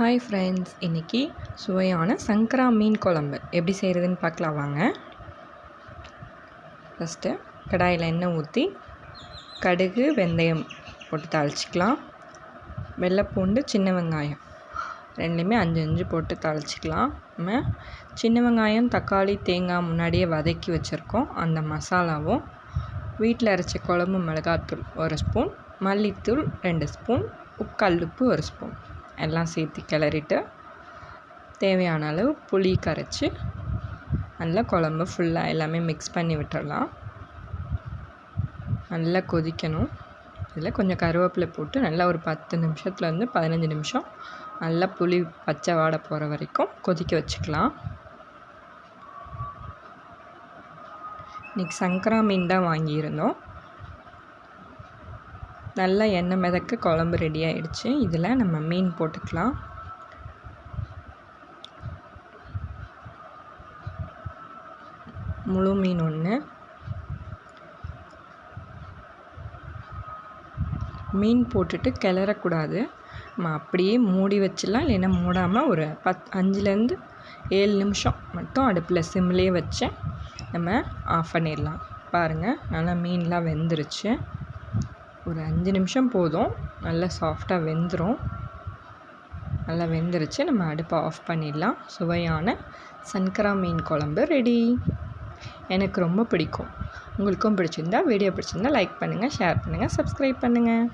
Hi friends இன்றைக்கி சுவையான சங்கரா மீன் குழம்பு. எப்படி செய்கிறதுன்னு பார்க்கலாம் வாங்க. ஃபஸ்ட்டு கடாயில் எண்ணெய் ஊற்றி கடுகு வெந்தயம் போட்டு தாளிச்சிக்கலாம். வெள்ளைப்பூண்டு சின்ன வெங்காயம். ரெண்டுமே அஞ்சு அஞ்சு போட்டு தாளிச்சிக்கலாம். நம்ம சின்ன வெங்காயம் தக்காளி தேங்காய் முன்னாடியே வதக்கி வச்சுருக்கோம். அந்த மசாலாவும் வீட்டில் அரைச்ச குழம்பு மிளகாத்தூள் ஒரு ஸ்பூன் மல்லித்தூள் ரெண்டு ஸ்பூன் உப்பு ஒரு ஸ்பூன். எல்லாம் சேர்த்து கிளறிட்டு தேவையான அளவு புளி கரைச்சி நல்லா குழம்பு ஃபுல்லாக எல்லாமே மிக்ஸ் பண்ணி விட்டுடலாம் நல்லா கொதிக்கணும். இதில் கொஞ்சம் கருவேப்பிலை போட்டு நல்லா ஒரு பத்து நிமிஷத்துலேருந்து பதினஞ்சு நிமிஷம் நல்லா புளி பச்சை வாடை போகிற வரைக்கும் கொதிக்க வச்சுக்கலாம். இன்றைக்கி சங்கரா மீன் தான் வாங்கியிருந்தோம். நல்லா எண்ணெய் மிதக்க குழம்பு ரெடி ஆகிடுச்சு இதில் நம்ம மீன் போட்டுக்கலாம். முழு மீன் ஒன்று. மீன் போட்டுட்டு கிளறக்கூடாது. நம்ம அப்படியே மூடி வச்சிடலாம். இல்லைன்னா மூடாமல் ஒரு பத் அஞ்சுலேருந்து ஏழு நிமிஷம் மட்டும் அடுப்பில் சிம்லேயே வச்சு நம்ம ஆஃப் பண்ணிடலாம். பாருங்கள் நல்லா மீன்லாம் வெந்துருச்சு. ஒரு அஞ்சு நிமிஷம் போதும். நல்லா சாஃப்டாக வெந்துடும் நல்லா வெந்துருச்சு. நம்ம அடுப்பை ஆஃப் பண்ணிடலாம். சுவையான சன்கரா மீன் குழம்பு ரெடி எனக்கு ரொம்ப பிடிக்கும். உங்களுக்கும் பிடிச்சிருந்தா வீடியோ பிடிச்சிருந்தா லைக் பண்ணுங்கள் ஷேர் பண்ணுங்கள் சப்ஸ்கிரைப் பண்ணுங்கள்